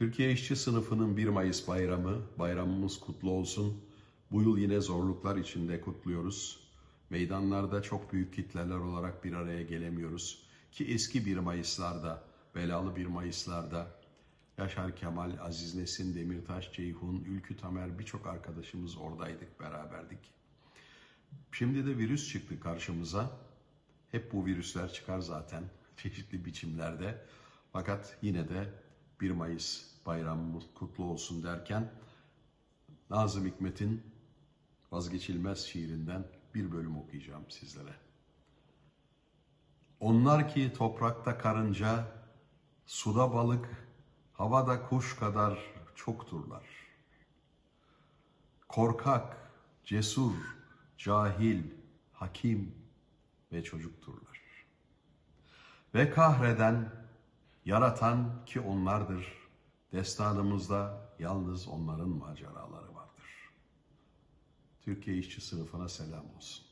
Türkiye işçi sınıfının 1 Mayıs bayramı, bayramımız kutlu olsun. Bu yıl yine zorluklar içinde kutluyoruz. Meydanlarda çok büyük kitleler olarak bir araya gelemiyoruz. Ki eski 1 Mayıs'larda, belalı 1 Mayıs'larda Yaşar Kemal, Aziz Nesin, Demirtaş, Ceyhun, Ülkü Tamer birçok arkadaşımız oradaydık, beraberdik. Şimdi de virüs çıktı karşımıza. Hep bu virüsler çıkar zaten çeşitli biçimlerde. Fakat yine de 1 Mayıs bayramımız kutlu olsun derken Nazım Hikmet'in vazgeçilmez şiirinden bir bölüm okuyacağım sizlere. Onlar ki toprakta karınca, suda balık, havada kuş kadar çokturlar. Korkak, cesur, cahil, hakim ve çocukturlar. Ve kahreden, yaratan ki onlardır. Destanımızda yalnız onların maceraları vardır. Türkiye işçi sınıfına selam olsun.